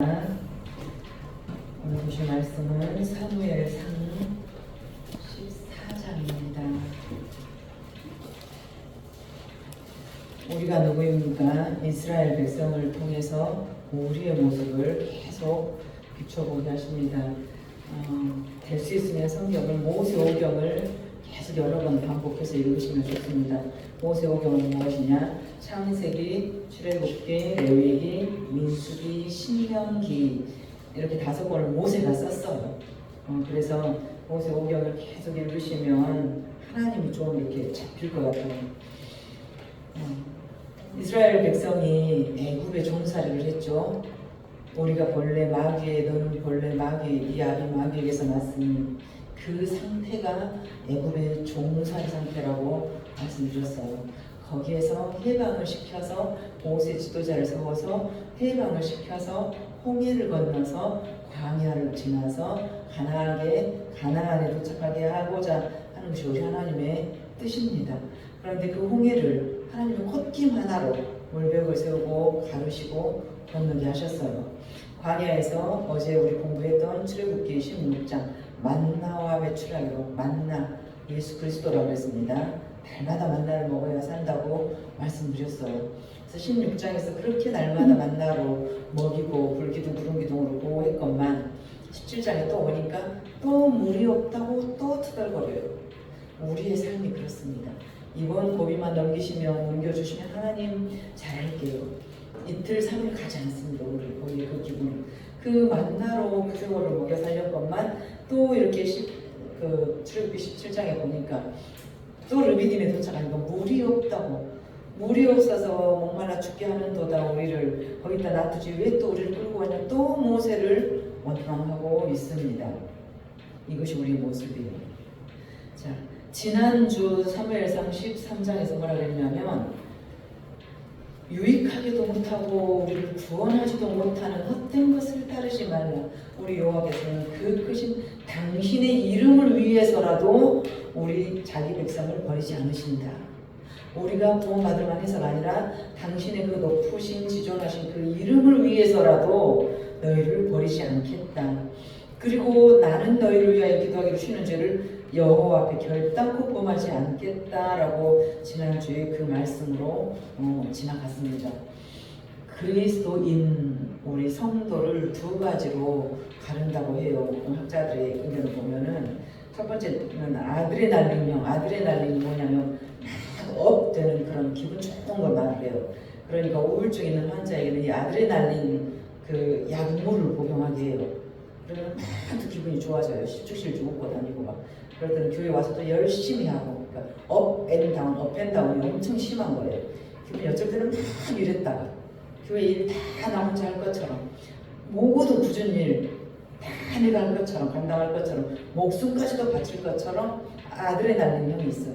오늘 보실 말씀은 사무엘상 14장입니다. 우리가 누구입니까? 이스라엘 백성을 통해서 우리의 모습을 계속 비춰보게 하십니다. 어, 될수 있으면 성경을 모세오경을 계속 여러 번 반복해서 읽으시면 좋습니다. 모세오경은 무엇이냐? 창세기, 출애굽기, 레위기, 민수기, 신명기 이렇게 다섯 권을 모세가 썼어요. 어, 그래서 모세 오경을 계속 읽으시면 하나님이 좀 이렇게 잡힐 것 같아요. 어, 이스라엘 백성이 애굽의 종살이를 했죠. 우리가 본래 마귀에 너는 본래 마귀 이 아비 마귀에게서 났으니 그 상태가 애굽의 종살이 상태라고 말씀드렸어요. 거기에서 해방을 시켜서 모세 지도자를 세워서 해방을 시켜서 홍해를 건너서 광야를 지나서 가나안에 가나안에 도착하게 하고자 하는 것이 우리 하나님의 뜻입니다. 그런데 그 홍해를 하나님의 콧김 하나로 물벽을 세우고 가르시고 건너게 하셨어요. 광야에서 어제 우리 공부했던 출애굽기 16장 만나와 배출하기로 만나 예수 그리스도라고 했습니다. 날마다 만나를 먹어야 산다고 말씀드렸어요. 그래서 16장에서 그렇게 날마다 만나로 먹이고 불기둥 구름기둥으로 보호했건만 17장에 또 오니까 또 물이 없다고 또 투덜거려요. 우리의 삶이 그렇습니다. 이번 고비만 넘기시면 넘겨주시면 하나님 잘할게요. 이틀 삼일 가지 않습니다. 우리 거기 그 기분. 그 만나로 그 세월을 먹여 살렸건만 또 이렇게 시, 그 출애굽기 17장에 보니까 또 르비딤에 도착하니까 물이 없다고 물이 없어서 목말라 죽게 하는도다 우리를 거기다 놔두지 왜 또 우리를 끌고 왔냐 또 모세를 원망하고 있습니다. 이것이 우리의 모습이에요. 자 지난주 사무엘상 13장에서 뭐라 그랬냐면 유익하게도 못하고 우리를 구원하지도 못하는 헛된 것을 따르지 말라. 우리 여호와께서는 그 크신 당신의 이름을 위해서라도 우리 자기 백성을 버리지 않으신다. 우리가 구원받을 만해서가 아니라 당신의 그 높으신 지존하신 그 이름을 위해서라도 너희를 버리지 않겠다. 그리고 나는 너희를 위하여 기도하기로 쉬는 죄를 여호와 앞에 결단코 범하지 않겠다라고 지난주에 그 말씀으로 어, 지나갔습니다. 그리스도인 우리 성도를 두 가지로 가른다고 해요. 학자들의 의견을 보면은 첫 번째는 아드레날린형. 아드레날린이 뭐냐면 막 업되는 그런 기분 좋은 걸 말해요. 그러니까 우울증 있는 환자에게는 이 아드레날린 그 약물을 복용하게 해요. 그러면 막 기분이 좋아져요. 실주실주 웃고 다니고 막. 때는 교회 와서 또 열심히 하고 그러니까 업앤다운, 업앤다운이 엄청 심한 거예요. 기분이 어쩔 때는 막 이랬다가 교회 일 다 나 혼자 할 것처럼 모든 굳은 일 다 내가 할 것처럼 감당할 것처럼 목숨까지도 바칠 것처럼 아드레날린 형이 있어요.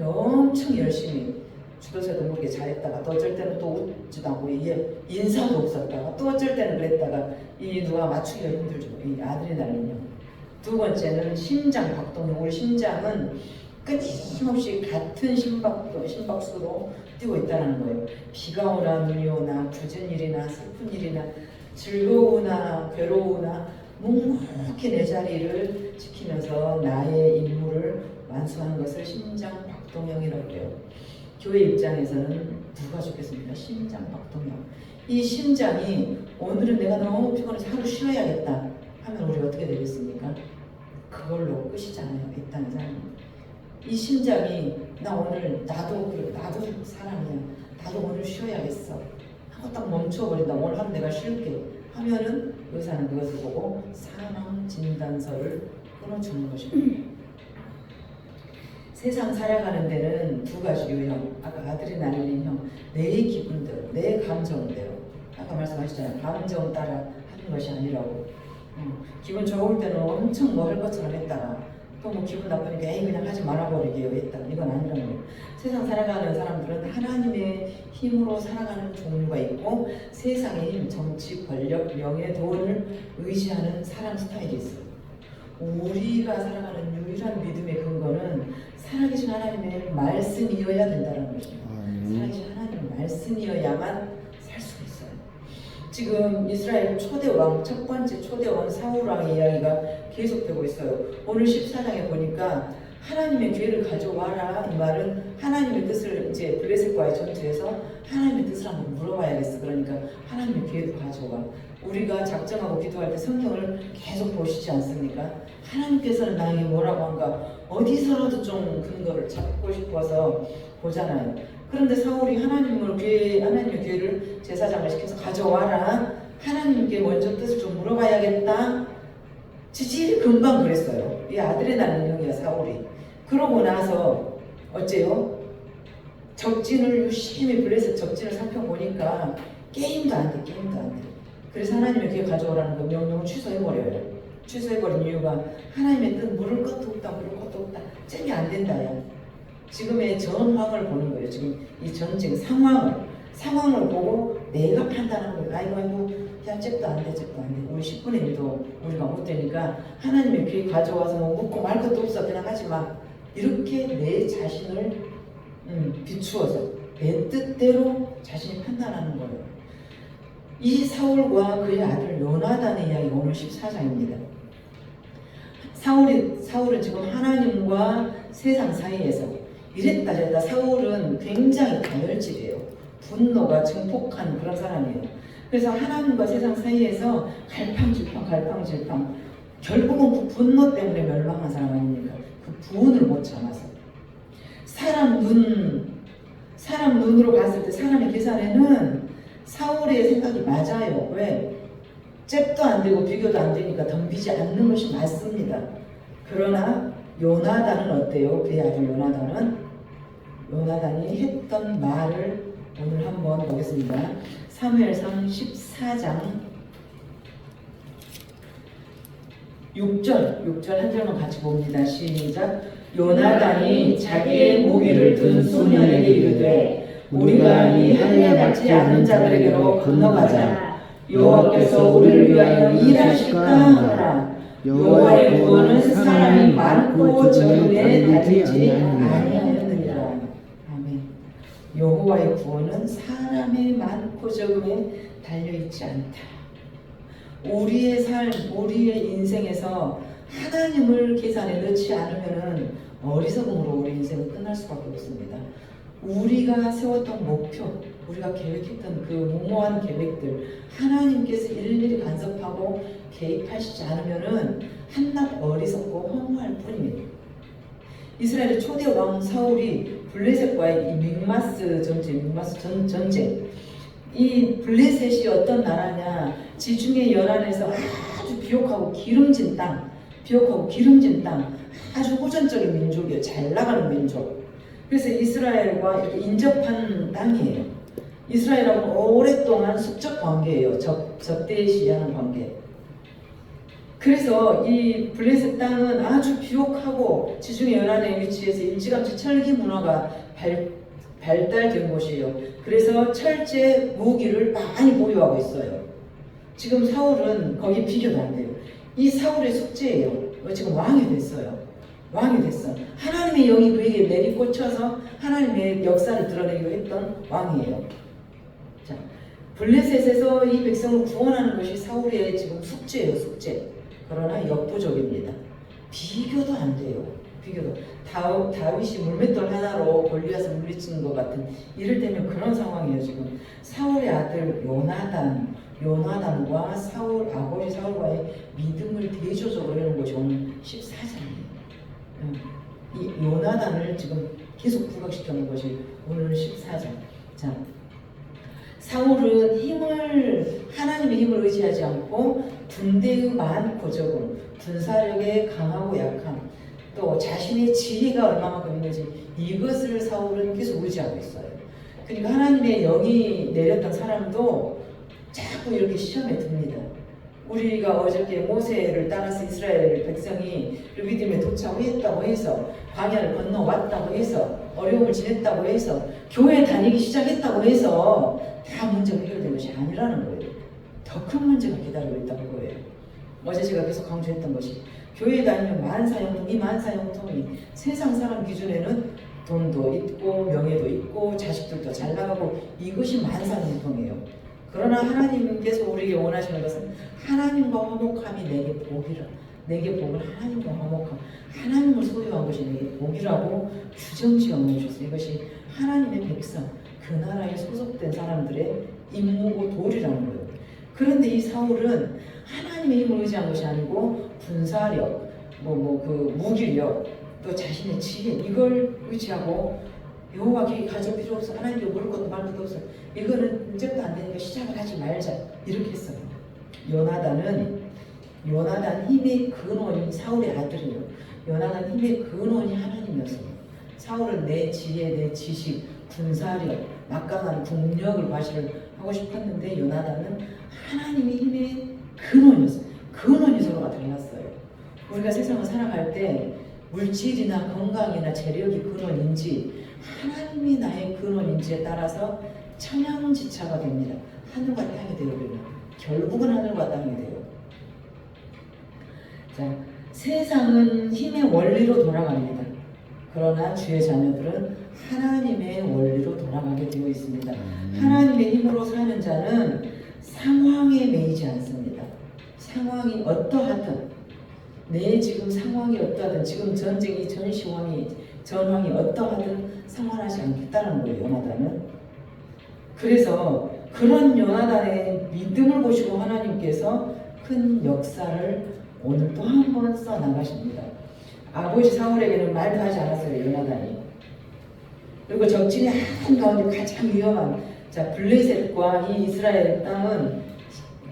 엄청 열심히 주도세도 모르게 잘했다가 또 어쩔 때는 또 웃지도 않고 인사도 없었다가 또 어쩔 때는 그랬다가 이 누가 맞추기가 힘들죠. 이 아드레날린 형. 두 번째는 심장 박동형. 우리 심장은 끊임없이 같은 심박도, 심박수로 뛰고 있다는 거예요. 비가 오나 눈이 오나 굳은 일이나 슬픈 일이나 즐거우나 괴로우나 묵묵히 내 자리를 지키면서 나의 임무를 완수하는 것을 심장 박동형이라고 해요. 교회 입장에서는 누가 좋겠습니까? 심장 박동형. 이 심장이 오늘은 내가 너무 피곤해서 하루 쉬어야겠다 하면 우리 어떻게 되겠습니까? 그걸로 끝이잖아요. 이 땅의 삶. 이 심장이 나 오늘 나도 그래, 나도 사람이야. 나도 오늘 쉬어야겠어. 하고 딱 멈춰버린다. 오늘 하루 내가 쉴게. 하면은 의사는 그것을 보고 사망 진단서를 끊어주는 것입니다. 세상 살아가는 데는 두 가지 유형. 아까 아드레날린형, 내 기분대로, 내 감정대로. 아까 말씀하셨잖아요. 감정 따라 하는 것이 아니라고. 어, 기분 좋을 때는 엄청 뭐 할 것처럼 했다가 또 뭐 기분 나쁘니까 에이 그냥 하지 말아버리게요 했다 이건 아니라는 거예요. 세상 살아가는 사람들은 하나님의 힘으로 살아가는 종류가 있고 세상의 힘, 정치, 권력, 명예, 돈을 의지하는 사람 스타일이 있어요. 우리가 살아가는 유일한 믿음의 근거는 살아계신 하나님의 말씀이어야 된다는 것이에요 살아계신 하나님의 말씀이어야만 살 수가 있어요. 지금 이스라엘 초대 왕, 첫 번째 초대 왕 사울 왕의 이야기가 계속되고 있어요. 오늘 14장에 보니까 하나님의 기회를 가져와라 이 말은 하나님의 뜻을 이제 블레셋과의 전투에서 하나님의 뜻을 한번 물어봐야겠어. 그러니까 하나님의 기회를 가져와. 우리가 작정하고 기도할 때 성경을 계속 보시지 않습니까? 하나님께서는 나에게 뭐라고 한가 어디서라도 좀 근거를 잡고 싶어서 보잖아요. 그런데 사울이 하나님을 기회, 하나님의 기회를 제사장을 시켜서 가져와라. 하나님께 먼저 뜻을 좀 물어봐야겠다. 지질이 금방 그랬어요. 이 아드레날린 형이야 사울이. 그러고 나서 어째요? 적진을 유심히 블레셋 적진을 살펴보니까 게임도 안 돼, 게임도 안 돼. 그래서 하나님의 기회 가져오라는 거 명령을 취소해버려요. 취소해버린 이유가 하나님의 뜻 물을 것도 없다, 물을 것도 없다. 잼이 안 된다 야. 지금의 전황을 보는 거예요. 지금 이 전쟁 상황을 상황을 보고 내가 판단하는 거예요. 아이고 아이고 야 잽도 안 돼, 잽도 안 돼. 우리 10분의 1도 우리가 못 되니까 하나님의 귀에 가져와서 뭐 묻고 말 것도 없어 그냥 하지 마. 이렇게 내 자신을 음, 비추어서 내 뜻대로 자신이 판단하는 거예요. 이 사울과 그의 아들 요나단의 이야기 오늘 14장입니다. 사울이 사울은 지금 하나님과 세상 사이에서 이랬다 저랬다 사울은 굉장히 다혈질이에요. 분노가 증폭한 그런 사람이에요. 그래서 하나님과 세상 사이에서 갈팡질팡 갈팡질팡 결국은 그 분노 때문에 멸망한 사람 아닙니까? 그 부분을 못 참아서 사람 눈 사람 눈으로 봤을 때 사람의 계산에는 사울의 생각이 맞아요. 왜? 잽도 안 되고 비교도 안 되니까 덤비지 않는 것이 맞습니다. 그러나 요나단은 어때요? 그의 아들 요나단은 요나단이 했던 말을 오늘 한번 보겠습니다. 사무엘상 14장 6절 6절 한 절만 같이 봅니다. 시작. 요나단이 자기의 무기를 든 소년에게 이르되 우리가 이 할례 받지 않는 자들에게로 건너가자. 여호와께서 우리를 위하여 일하실까 하라. 여호와의 구원은 사람이 많고 달리지 아니하느니라. 아멘. 여호와의 구원은 사람의 많고 적음에 달려 있지 않다. 우리의 삶, 우리의 인생에서 하나님을 계산에 넣지 않으면은 어리석음으로 우리 인생은 끝날 수밖에 없습니다. 우리가 세웠던 목표, 우리가 계획했던 그 무모한 계획들, 하나님께서 일일이 간섭하고 개입하시지 않으면은 한낱 어리석고 허무할 뿐입니다. 이스라엘의 초대 왕 사울이 블레셋과의 이 믹마스 전쟁, 믹마스 전, 전쟁, 이 블레셋이 어떤 나라냐? 지중해 연안에서 아주 비옥하고 기름진 땅, 비옥하고 기름진 땅, 아주 호전적인 민족이에요. 잘 나가는 민족. 그래서 이스라엘과 이렇게 인접한 땅이에요. 이스라엘하고 오랫동안 숙적 관계예요. 적, 적대시하는 관계. 그래서 이 블레셋 땅은 아주 비옥하고 지중해 연안에 위치해서 일찌감치 철기 문화가 발, 발달된 곳이에요. 그래서 철제 무기를 많이 보유하고 있어요. 지금 사울은 거기 비교도 안 돼요. 이 사울의 숙제예요. 지금 왕이 됐어요. 왕이 됐어. 하나님의 영이 그에게 내리꽂혀서 하나님의 역사를 드러내기로 했던 왕이에요. 자, 블레셋에서 이 백성을 구원하는 것이 사울의 지금 숙제예요, 숙제. 그러나 역부족입니다. 비교도 안 돼요. 비교도. 다, 다윗이 물맷돌 하나로 골리앗을 물리치는 것 같은 이를테면 그런 상황이에요 지금 사울의 아들 요나단 요나단과 사울 아버지 사울과의 믿음을 대조적으로 해놓은 것이 오늘 14장이에요 이 요나단을 지금 계속 부각시켜 놓은 것이 오늘 14장 자 사울은 힘을 하나님의 힘을 의지하지 않고 군대의 많고 적음 군사력에 강하고 약함 또 자신의 지혜가 얼마만큼 있는지 이것을 사울은 계속 의지하고 있어요. 그러니까 하나님의 영이 내렸던 사람도 자꾸 이렇게 시험에 듭니다. 우리가 어저께 모세를 따라서 이스라엘 백성이 르비딤에 도착했다고 해서 광야를 건너왔다고 해서 어려움을 지냈다고 해서 교회 다니기 시작했다고 해서 다 문제가 해결된 것이 아니라는 거예요. 더 큰 문제가 기다리고 있다는 거예요. 어제 제가 계속 강조했던 것이 교회 다니면 만사형통, 이 만사형통이 세상 사람 기준에는 돈도 있고 명예도 있고 자식들도 잘 나가고 이것이 만사형통이에요. 그러나 하나님께서 우리에게 원하시는 것은 하나님과 화목함이 내게 복이라. 내게 복은 하나님과 화목함. 하나님을 소유한 것이 내게 복이라고 규정지어 놓으셨어요. 이것이 하나님의 백성, 그 나라에 소속된 사람들의 임무고 도리라는 거예요. 그런데 이 사울은 하나님의 힘을 의지한 것이 아니고 군사력, 뭐 뭐 그 무기력, 또 자신의 지혜 이걸 의지하고 여호와께 가질 필요 없어 하나님께 물을 것도 말 것도 없어 이거는 문제도 안 되니까 시작을 하지 말자 이렇게 했어요. 요나단은 요나단 힘의 근원이 사울의 아들이에요. 요나단 힘의 근원이 하나님이었어요. 사울은 내 지혜, 내 지식, 군사력, 막강한 국력을 과시를 하고 싶었는데 요나단은 하나님의 힘의 근원이었어요. 근원이 서로가 달랐어요. 우리가 세상을 살아갈 때 물질이나 건강이나 재력이 근원인지 하나님이 나의 근원인지에 따라서 천양지차가 됩니다. 하늘과 땅이 되어버려요. 결국은 하늘과 땅이 돼요. 자, 세상은 힘의 원리로 돌아갑니다. 그러나 주의 자녀들은 하나님의 원리로 돌아가게 되어 있습니다. 하나님의 힘으로 사는 자는 상황에 매이지 않습니다. 상황이 어떠하든 내 지금 상황이 어떠하든 지금 전쟁이 전시황이 전황이 어떠하든 상관하지 않겠다는 거예요. 요나단은. 그래서 그런 요나단의 믿음을 보시고 하나님께서 큰 역사를 오늘 또 한 번 써 나가십니다. 아버지 사울에게는 말도 하지 않았어요. 요나단이. 그리고 적진의 한 가운데 가장 위험한 자 블레셋과 이 이스라엘 땅은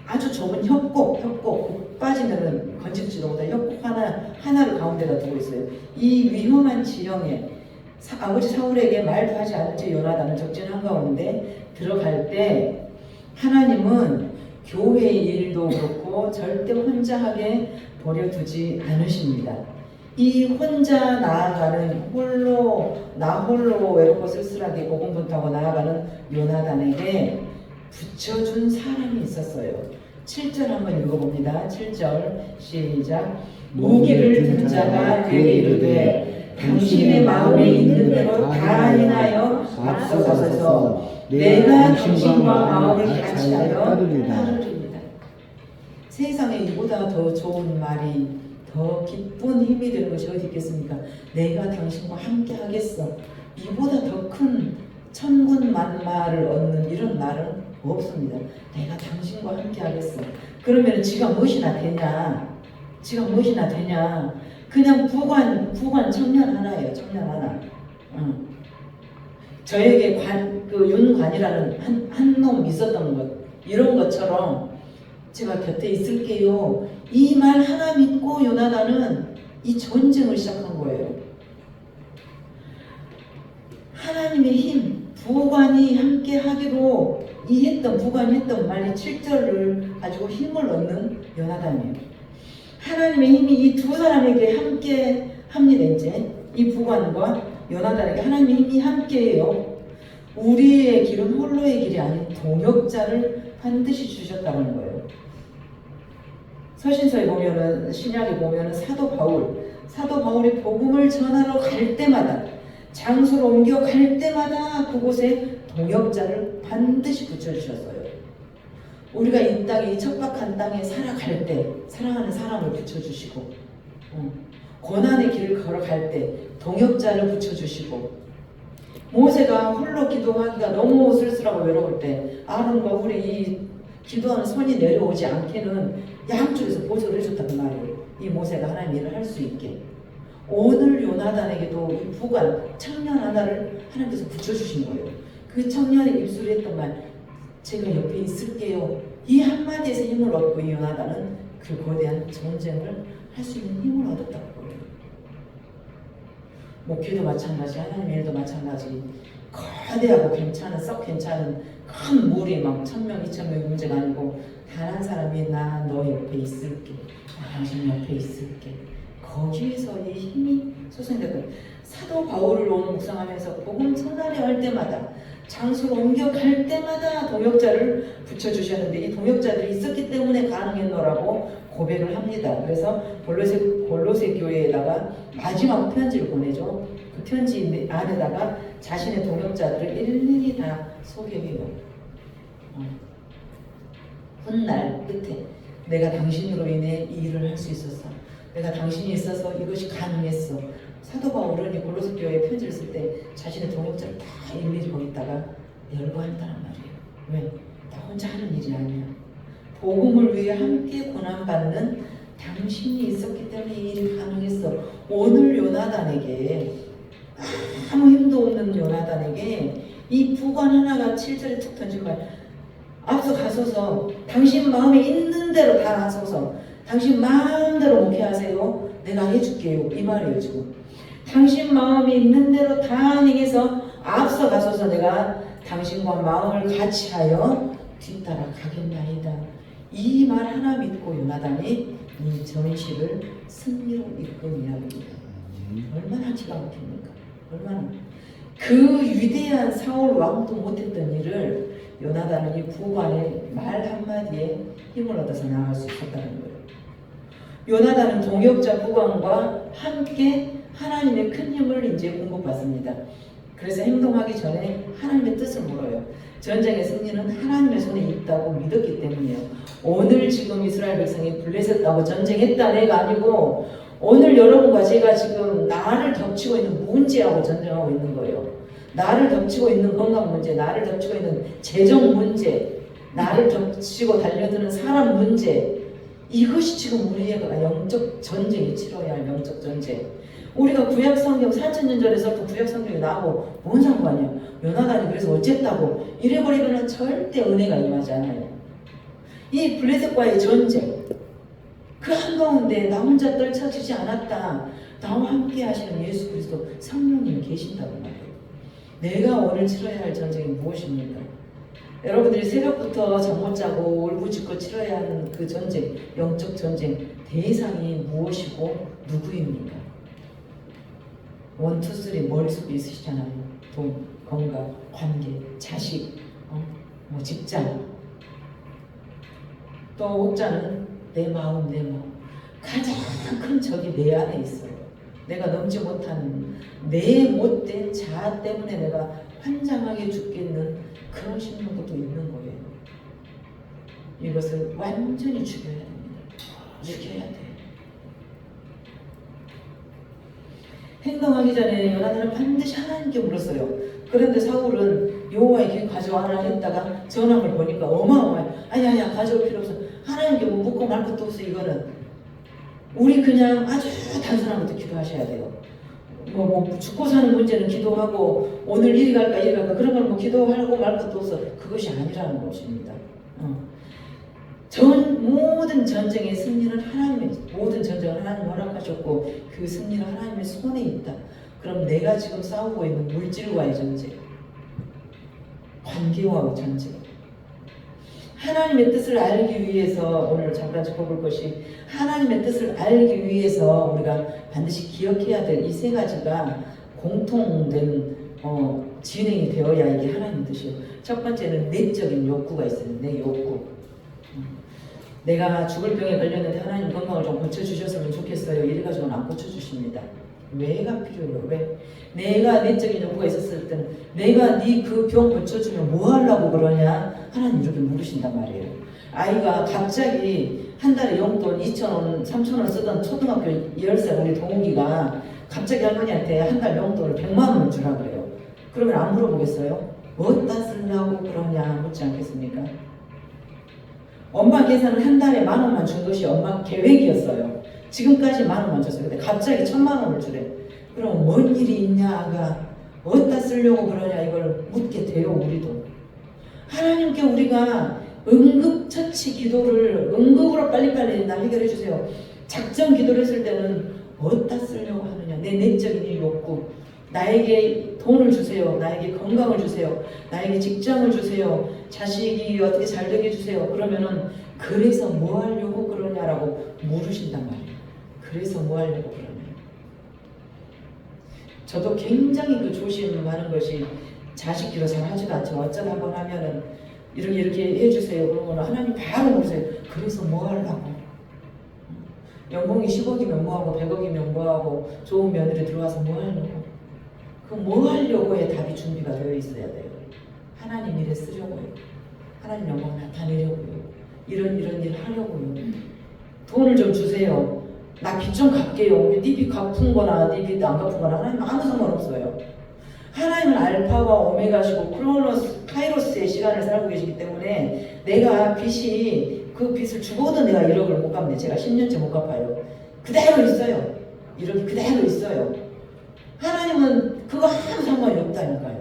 아주 좁은 협곡, 협곡 국 빠지면은 건질지도 못한 협곡 하나 하나를 가운데다 두고 있어요. 이 위험한 지형에 사- 아버지 사울에게 말도 하지 않지 요나단은 적진 한 가운데 들어갈 때 하나님은 교회의 일도 그렇고 절대 혼자 하게 버려두지 않으십니다. 이 혼자 나아가는 홀로 나 홀로 외롭고 쓸쓸하게 고군분투하고 나아가는 요나단에게 붙여준 사람이 있었어요. 7절 한번 읽어봅니다. 7절 시작 무기를 든 자가 그에게 이르되 당신의 마음에 있는 대로 다 행하여 앞서가서 내가 당신과 마음을 같이 하여 따르리다. 세상에 이보다 더 좋은 말이 더 기쁜 힘이 되는 것이 어디 있겠습니까? 내가 당신과 함께 하겠어. 이보다 더 큰 천군 만마를 얻는 이런 말은 없습니다. 내가 당신과 함께 하겠어. 그러면 지가 무엇이나 되냐? 지가 무엇이나 되냐? 그냥 부관 부관 청년 하나예요. 청년 하나. 응. 저에게 관, 그 윤관이라는 한, 한 놈 있었던 것, 이런 것처럼 제가 곁에 있을게요. 이 말 하나 믿고 요나단은 이 전쟁을 시작한 거예요. 하나님의 힘, 부관이 함께 하기로 이 했던, 부관이 했던 말이 7절을 가지고 힘을 얻는 요나단이에요. 하나님의 힘이 이 두 사람에게 함께 합니다, 이제. 이 부관과 요나단에게 하나님의 힘이 함께해요. 우리의 길은 홀로의 길이 아닌 동역자를 반드시 주셨다는 거예요. 서신서에 보면은 신약에 보면은 사도 바울, 사도 바울이 복음을 전하러 갈 때마다 장소를 옮겨 갈 때마다 그곳에 동역자를 반드시 붙여주셨어요. 우리가 이 땅에 이 척박한 땅에 살아갈 때 사랑하는 사람을 붙여주시고 어, 고난의 길을 걸어갈 때 동역자를 붙여주시고 모세가 홀로 기도하기가 너무 쓸쓸하고 외로울 때 아론과 우리 이 기도하는 손이 내려오지 않게는 양쪽에서 보조를 해줬단 말이에요. 이 모세가 하나님 일을 할 수 있게. 오늘 요나단에게도 이 부관 청년 하나를 하나님께서 붙여주신 거예요. 그 청년의 입술에 했던 말, 제가 옆에 있을게요. 이 한마디에서 힘을 얻고 이 요나단은 그 거대한 전쟁을 할 수 있는 힘을 얻었다고 거예요. 목회도 마찬가지, 하나님 일도 마찬가지. 거대하고 괜찮은, 썩 괜찮은 큰 물이 막 천명, 이천명이 문제가 아니고 단 한 사람이 나 너 옆에 있을게. 나 당신 옆에 있을게. 거기에서 이 힘이 소생되고 사도 바울을 오늘 묵상하면서 복음 전하려 할 때마다 장소를 옮겨 갈 때마다 동역자를 붙여주셨는데 이 동역자들이 있었기 때문에 가능했노라고 고백을 합니다. 그래서 골로새, 골로새 교회에다가 마지막 편지를 보내죠. 그 편지 안에다가 자신의 동역자들을 일일이 다 소개해요. 어. 훗날 끝에 내가 당신으로 인해 이 일을 할 수 있었어. 내가 당신이 있어서 이것이 가능했어. 사도 바울은 이 골로새 교회에 편지를 쓸 때 자신의 동역자를 다 일일이 거기다가 열거한다는 말이에요. 왜? 나 혼자 하는 일이 아니야. 복음을 위해 함께 고난받는 당신이 있었기 때문에 이 일이 가능했어. 오늘 요나단에게 아무 힘도 없는 요나단에게 이 부관 하나가 7절에 툭 던진 말 앞서 가소서 당신 마음에 있는 대로 다 하소서 당신 마음대로 목회하세요 내가 해줄게요 이 말이에요 지금 당신 마음에 있는 대로 다 행해서 앞서 가소서 내가 당신과 마음을 같이 하여 뒤따라 가겠나이다. 이 말 하나 믿고 요나단이 이 전시를 승리로 이끈 이야기입니다. 얼마나 기가 막힙니까? 얼마나. 그 위대한 사울 왕도 못했던 일을 요나단은 이 부관의 말 한마디에 힘을 얻어서 나아갈 수 있었다는 거예요. 요나단은 동역자 부관과 함께 하나님의 큰 힘을 이제 공급받습니다. 그래서 행동하기 전에 하나님의 뜻을 물어요. 전쟁의 승리는 하나님의 손에 있다고 믿었기 때문이에요. 오늘 지금 이스라엘 백성이 블레셋하고 전쟁했다 내가 아니고 오늘 여러분과 제가 지금 나를 덮치고 있는 문제하고 전쟁하고 있는 거예요. 나를 덮치고 있는 건강 문제, 나를 덮치고 있는 재정 문제, 나를 덮치고 달려드는 사람 문제. 이것이 지금 우리가 영적 전쟁이 치러야 할 영적 전쟁. 우리가 구약 성경 4천 년 전에서부터 구약 성경이 나오고 뭔 상관이야? 요나단이 그래서 어쨌다고 이래버리면 절대 은혜가 임하지 않아요. 이 블레셋과의 전쟁 그 한가운데 나 혼자 떨쳐지지 않았다. 나와 함께 하시는 예수 그리스도 성령님이 계신다고 말해요. 내가 오늘 치러야 할 전쟁이 무엇입니까? 여러분들이 새벽부터 잠 못 자고 울부짖고 치러야 하는 그 전쟁, 영적 전쟁 대상이 무엇이고 누구입니까? 원, 투, 쓰리 머릿속에 있으시잖아요. 돈, 건강, 관계, 자식, 어? 뭐 직장. 또 혹자는 내 마음, 내 마음. 가장 큰 적이 내 안에 있어요. 내가 넘지 못하는 내 못된 자아 때문에 내가 환장하게 죽겠는 그런 심령도 또 있는 거예요. 이것을 완전히 죽여야 됩니다. 죽여야 돼. 행동하기 전에 요나단은 반드시 하나님께 물었어요. 그런데 사울은 여호와의 길 가져와라 했다가 전함을 보니까 어마어마해. 아니 아니야 가져올 필요 없어. 하나님께 뭐 묻고 말 것도 없어 이거는. 우리 그냥 아주 단순한 것도 기도하셔야 돼요. 뭐, 뭐 죽고 사는 문제는 기도하고 오늘 이리 갈까 이리 갈까 그런 걸뭐 기도하고 말 것도 없어. 그것이 아니라는 것입니다. 어. 전 모든 전쟁의 승리는 하나님의 모든 전쟁을 하나님 허락하셨고 그 승리는 하나님의 손에 있다. 그럼 내가 지금 싸우고 있는 물질과의 전쟁, 관계와의 전쟁, 하나님의 뜻을 알기 위해서 오늘 잠깐 짚어볼 것이 하나님의 뜻을 알기 위해서 우리가 반드시 기억해야 될 이 세 가지가 공통된 어, 진행이 되어야 이게 하나님 뜻이에요. 첫 번째는 내적인 욕구가 있어요. 내 욕구. 음. 내가 죽을 병에 걸렸는데 하나님 건강을 좀 고쳐주셨으면 좋겠어요. 이래가지고는 안 고쳐주십니다. 왜가 필요해요? 왜? 내가 내적인 욕구가 있었을 때는 내가 네 그 병 고쳐주면 뭐 하려고 그러냐? 하나님 이렇게 물으신단 말이에요. 아이가 갑자기 한 달에 용돈 2,000원, 3,000원 쓰던 초등학교 10살 우리 동욱이가 갑자기 할머니한테 한 달 용돈을 100만 원을 주라 그래요. 그러면 안 물어보겠어요? 어디다 쓰려고 그러냐 묻지 않겠습니까? 엄마 계산은 한 달에 만 원만 준 것이 엄마 계획이었어요. 지금까지 만 원만 줬어요. 근데 갑자기 천만 원을 주래. 그럼 뭔 일이 있냐, 아가? 어디다 쓰려고 그러냐, 이걸 묻게 돼요, 우리도. 하나님께 우리가 응급처치 기도를 응급으로 빨리빨리 날 해결해 주세요. 작전 기도를 했을 때는 어디다 쓰려고 하느냐, 내 내적인 이 욕구. 나에게 돈을 주세요. 나에게 건강을 주세요. 나에게 직장을 주세요. 자식이 어떻게 잘 되게 해주세요. 그러면은 그래서 뭐 하려고 그러냐라고 물으신단 말이에요. 그래서 뭐 하려고 그러냐. 저도 굉장히 그 조심하는 것이 자식 기도 잘 하지도 않죠. 어쩌다 한번 하면은 이렇게 이렇게 해주세요. 그러면 하나님 바로 물으세요. 그래서 뭐 하려고? 연봉이 10억이면 뭐하고 100억이면 뭐하고 좋은 며느리 들어와서 뭐 하려고? 그뭐 하려고의 답이 준비가 되어 있어야 돼요. 하나님 일에 쓰려고요. 하나님 영광 나타내려고요. 이런 이런 일 하려고요. 돈을 좀 주세요. 나 빚 좀 갚게요. 네빚 갚은 거나 네빚안 갚은 거나 하나님 아무 상관없어요. 하나님은 알파와 오메가시고 크로노스, 카이로스의 시간을 살고 계시기 때문에 내가 빚이 그 빚을 죽어도 내가 1억을 못 갚네. 제가 10년째 못 갚아요. 그대로 있어요. 1억이 그대로 있어요. 하나님은 그거 아무 상관이 없다니까요.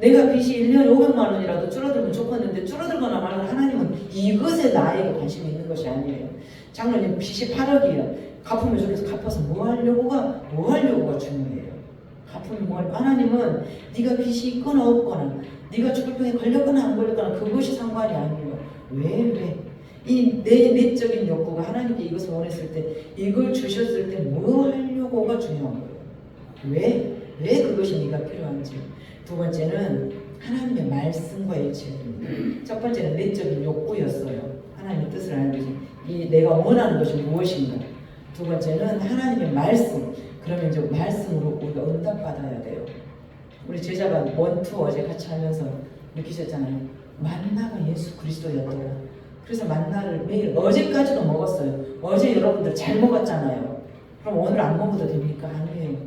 내가 빚이 1년에 500만 원이라도 줄어들면 좋겠는데 줄어들거나 말고 하나님은 이것에 나에게 관심이 있는 것이 아니에요. 장로님 빚이 8억이에요. 갚으면 좋겠어. 갚아서 뭐 하려고가 뭐 하려고가 중요해요. 갚으면 뭐 하려고. 하나님은 네가 빚이 있거나 없거나 네가 죽을 병에 걸렸거나 안 걸렸거나 그것이 상관이 아니에요. 왜 왜? 이 내 내적인 욕구가 하나님께 이것을 원했을 때 이걸 주셨을 때 뭐 하려고가 중요한 거예요. 왜? 왜 그것이 네가 필요한지. 두 번째는 하나님의 말씀과 일치합니다. 첫 번째는 내적인 욕구였어요. 하나님의 뜻을 알고 이 내가 원하는 것이 무엇인가. 두 번째는 하나님의 말씀. 그러면 이제 말씀으로 우리가 응답받아야 돼요. 우리 제자반 원투 어제 같이 하면서 느끼셨잖아요. 만나가 예수 그리스도였더라. 그래서 만나를 매일 어제까지도 먹었어요. 어제 여러분들 잘 먹었잖아요. 그럼 오늘 안 먹어도 됩니까? 아니에요.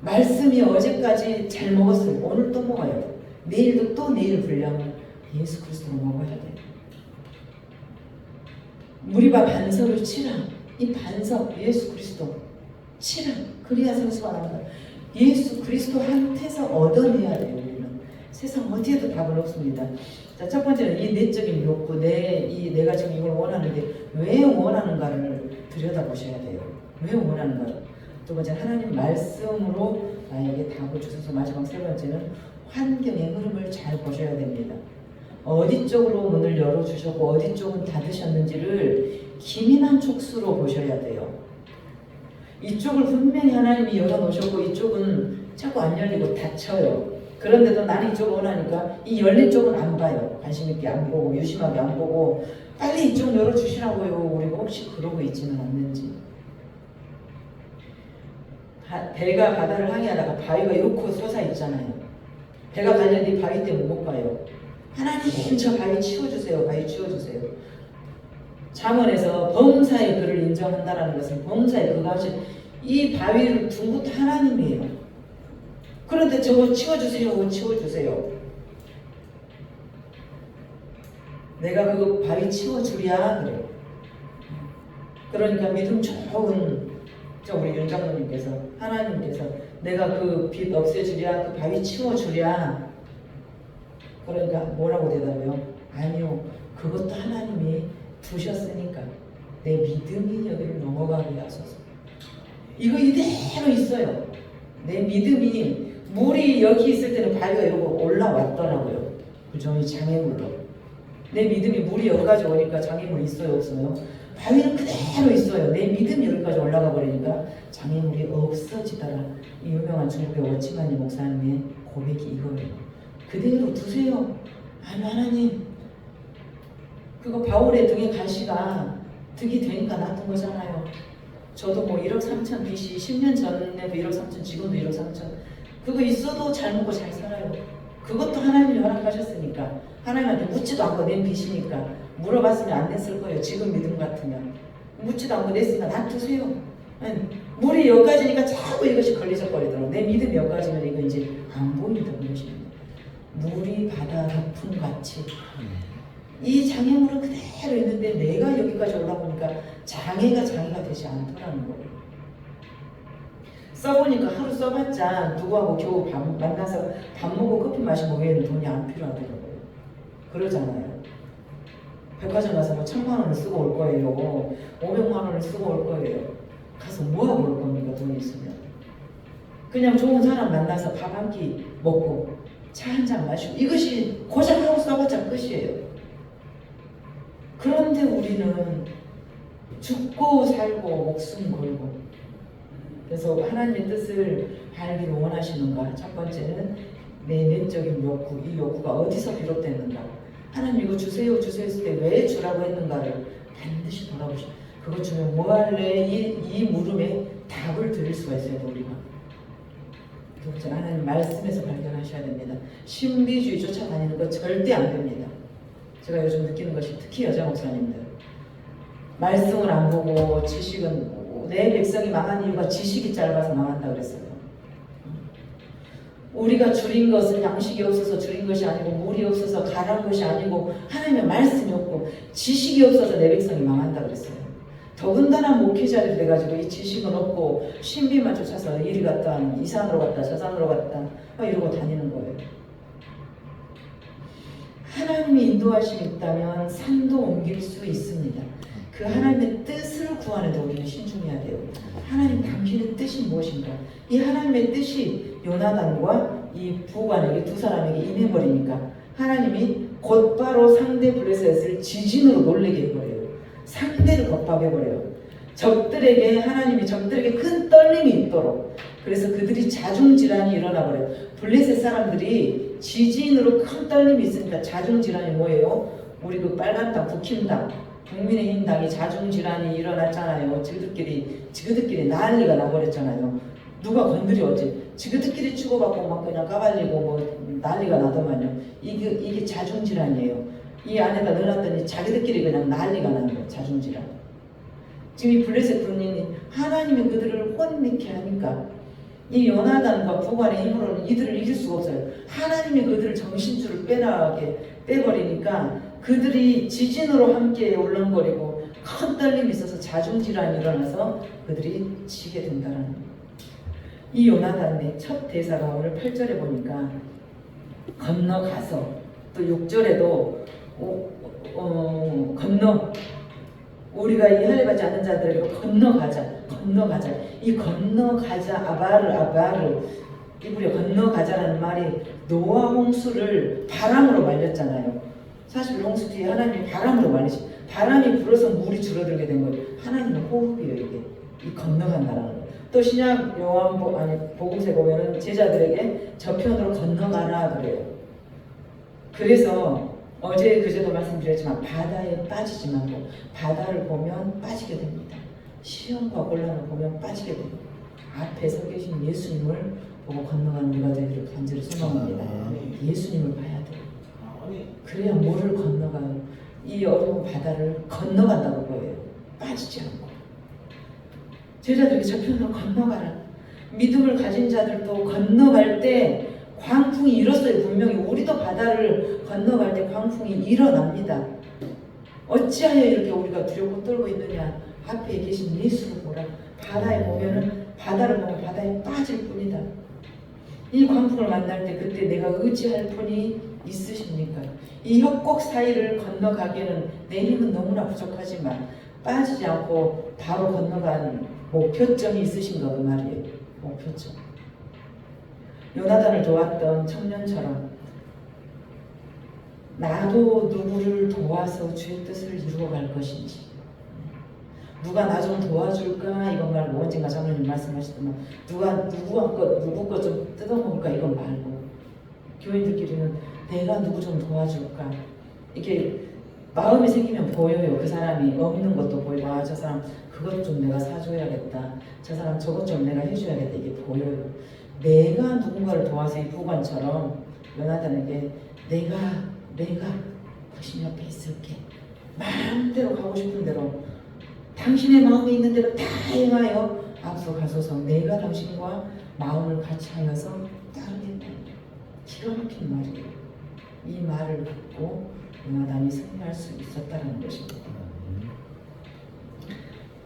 말씀이 어제까지 잘 먹었어요. 오늘 또 먹어요. 내일도 또 내일 분량 예수 그리스도로 먹어야 돼. 무리바 반석을 치라. 이 반석 예수 그리스도 치라. 그래야 성수가 나온다. 예수 그리스도한테서 얻어내야 돼요. 우리는 세상 어디에도 답은 없습니다. 자, 첫 번째는 이 내적인 욕구, 내, 이 내가 지금 이걸 원하는데 왜 원하는가를 들여다보셔야 돼요. 왜 원하는가? 두 번째 하나님 말씀으로 나에게 답을 주셔서 마지막 세 번째는 환경의 흐름을 잘 보셔야 됩니다. 어디 쪽으로 문을 열어주셨고 어디 쪽은 닫으셨는지를 기민한 촉수로 보셔야 돼요. 이쪽을 분명히 하나님이 열어놓으셨고 이쪽은 자꾸 안 열리고 닫혀요. 그런데도 나는 이쪽 원하니까 이 열린 쪽은 안 봐요. 관심 있게 안 보고 유심하게 안 보고 빨리 이쪽 열어주시라고요. 우리가 혹시 그러고 있지는 않는지. 바- 배가 바다를 항해하다가 바위가 이렇게 솟아 있잖아요. 배가 가는데 이 바위 때문에 못 가요. 하나님 저 바위 치워주세요. 바위 치워주세요. 잠언에서 범사의 그를 인정한다라는 것은 범사의 그가 하신 이 바위를 둔 것도 하나님이에요. 그런데 저거 치워주세요. 치워주세요. 내가 그 바위 치워주랴 그래. 그러니까 믿음 좋은 저 우리 윤 장로님께서 하나님께서 내가 그 빛 없애주랴 그 바위 치워주랴. 그러니까 뭐라고 대답해요? 아니요 그것도 하나님이 두셨으니까 내 믿음이 여기를 넘어가게 하소서. 이거 이대로 있어요. 내 믿음이 물이 여기 있을 때는 바위가 이러고 올라왔더라고요. 그죠? 이 장애물로. 내 믿음이 물이 여기까지 오니까 장애물 있어요 없어요? 바위는 그대로 있어요. 내 믿음이 여기까지 올라가 버리니까 장애물이 없어지더라. 이 유명한 중국의 워치만이 목사님의 고백이 이거예요. 그대로 두세요. 아니 하나님 그거 바울의 등에 가시가 득이 되니까 놔둔 거잖아요. 저도 뭐 1억 3천 빚이 10년 전에도 1억 3천 지금도 1억 3천 그거 있어도 잘 먹고 잘 살아요. 그것도 하나님이 허락하셨으니까 하나님한테 묻지도 않고 낸 빚이니까 물어봤으면 안 냈을 거예요. 지금 믿음 같으면 묻지도 않고 냈으니까 놔두세요. 물이 여기까지니까 자꾸 이것이 걸리적거리더라고. 내 믿음이 여기까지면 이거 이제 안 보인다는 것입니다. 물이 바다 덮음 같이 이 장애물은 그대로 있는데 내가 여기까지 올라보니까 장애가 장애가 되지 않더라는 거예요. 써보니까 하루 써봤자 누구하고 겨우 밥 만나서 밥 먹고 커피 마시고 외에는 돈이 안 필요하더라고요. 그러잖아요. 백화점 가서 뭐 천만 원을 쓰고 올 거예요. 오백만 원을 쓰고 올 거예요. 가서 뭐 하고 올 겁니까 돈이 있으면? 그냥 좋은 사람 만나서 밥 한 끼 먹고 차 한 잔 마시고 이것이 고작 하루 써봤자 끝이에요. 그런데 우리는 죽고 살고 목숨 걸고 그래서 하나님의 뜻을 알기를 원하시는가? 첫 번째는 내 내적인 욕구, 이 욕구가 어디서 비롯됐는가? 하나님 이거 주세요, 주세요 했을 때 왜 주라고 했는가를 반드시 돌아보시. 그거 주면 뭐 할래? 이, 이 물음에 답을 드릴 수가 있어야 돼 우리가. 두 번째 하나님 말씀에서 발견하셔야 됩니다. 신비주의 쫓아다니는 거 절대 안 됩니다. 제가 요즘 느끼는 것이 특히 여자 목사님들 말씀을 안 보고 지식은 보고 내 백성이 망한 이유가 지식이 짧아서 망한다 그랬어요. 우리가 줄인 것은 양식이 없어서 줄인 것이 아니고 물이 없어서 가란 것이 아니고 하나님의 말씀이 없고 지식이 없어서 내 백성이 망한다 그랬어요. 더군다나 목회자들이 돼가지고 이 지식은 없고 신비만 쫓아서 이리 갔다 이 산으로 갔다 저 산으로 갔다 막 이러고 다니는 거예요. 하나님의 인도하심이 있다면 산도 옮길 수 있습니다. 그 하나님의 뜻을 구하는데 우리는 신중해야 돼요. 하나님 당신의 뜻이 무엇인가? 이 하나님의 뜻이 요나단과 이 부관에게 두 사람에게 임해버리니까 하나님이 곧바로 상대 블레셋을 지진으로 놀래게 해버려요. 상대를 겁박해버려요. 적들에게 하나님이 적들에게 큰 떨림이 있도록 그래서 그들이 자중질환이 일어나 버려요. 블레셋 사람들이 지진으로 큰 떨림이 있으니까 자중질환이 뭐예요? 우리 그 빨간 땅 국힘당 국민의힘 당이 자중질환이 일어났잖아요. 지그들끼리 지그들끼리 난리가 나버렸잖아요. 누가 건드려지? 지그들끼리 치고받고 막 그냥 까발리고 뭐 난리가 나더만요. 이게 이게 자중질환이에요. 이 안에다 넣어놨더니 자기들끼리 그냥 난리가 나는 거예요. 자중질환. 지금 이 블레셋 군인이 하나님이 그들을 혼미케 하니까 이 요나단과 부관의 힘으로는 이들을 이길 수가 없어요. 하나님이 그들을 정신줄을 빼나가게 빼버리니까 그들이 지진으로 함께 울렁거리고 큰 떨림이 있어서 자중질환이 일어나서 그들이 지게 된다는 거예요. 이 요나단의 첫 대사가 오늘 8절에 보니까 건너가서 또 6절에도 어, 어, 건너. 우리가 이 할례 받지 않는 자들에게 건너가자 건너가자. 이 건너가자 아바르 아바르. 이불에 건너가자라는 말이 노아 홍수를 바람으로 말렸잖아요. 사실 홍수 뒤에 하나님이 바람으로 말리시 바람이 불어서 물이 줄어들게 된 거예요. 하나님의 호흡이에요 이게. 이 건너간다라는 또 신약 요한보 아니 복음서 보면은 제자들에게 저편으로 건너가라 그래요 그래서 어제 그제도 말씀드렸지만 바다에 빠지지 말고 바다를 보면 빠지게 됩니다. 시험과 곤란을 보면 빠지게 됩니다. 앞에 서 계신 예수님을 보고 건너가는 우리가 되기를 간절히 소망합니다. 예수님을 봐야 돼요. 그래야 뭐를 건너가요? 이 어려운 바다를 건너간다고 보여요. 빠지지 않고. 제자들에게 저편으로 건너가라. 믿음을 가진 자들도 건너갈 때 광풍이 일었어요. 분명히 우리도 바다를 건너갈 때 광풍이 일어납니다. 어찌하여 이렇게 우리가 두렵고 떨고 있느냐? 앞에 계신 예수를 보라. 바다에 보면은 바다를 보면 바다에 빠질 뿐이다. 이 광풍을 만날 때 그때 내가 의지할 분이 있으십니까? 이 협곡 사이를 건너가기에는 내 힘은 너무나 부족하지만 빠지지 않고 바로 건너간 목표점이 있으신가 그 말이에요. 목표점. 요나단을 도왔던 청년처럼 나도 누구를 도와서 주의 뜻을 이루어 갈 것인지 누가 나 좀 도와줄까 이건 말고 언젠가 장로님 말씀하시더만 누가 누구 것 누구 것좀 뜯어먹을까 이건 말고 교인들끼리는 내가 누구 좀 도와줄까 이게 마음이 생기면 보여요. 그 사람이 없는 것도 보이고 아 저 사람 그것 좀 내가 사줘야겠다. 저 사람 저것 좀 내가 해줘야겠다. 이게 보여요. 내가 누군가를 도와서 이 부관처럼 연하단에게 내가 내가 당신 옆에 있을게. 마음대로 가고 싶은 대로 당신의 마음에 있는 대로 다 행하여 앞서가소서. 내가 당신과 마음을 같이 하여서 따르겠다. 기가 막힌 말이에요. 이 말을 듣고 연하단이 승리할 수 있었다는 것입니다.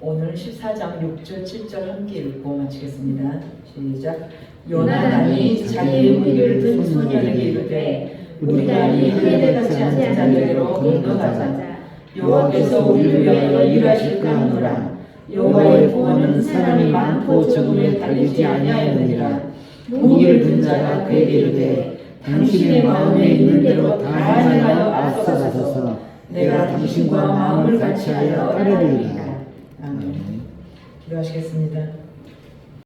오늘 14장 6절 7절 함께 읽고 마치겠습니다. 시작. 요나단이 자기의 무기를 든 소년에게 이르되 우리가 이 할례받지 않은 자들에게로 건너가자. 여호와께서 우리를 위하여 일하실까 하노라. 여호와의 구원은 사람이 많고 적음에 달리지 아니하였느니라. 무기를 든 자가 그에게 이르되 당신의 마음에 있는 대로 다 행하여 앞서가소서. 내가 당신과 마음을 같이하여 따르리이다. 아멘. 기도하시겠습니다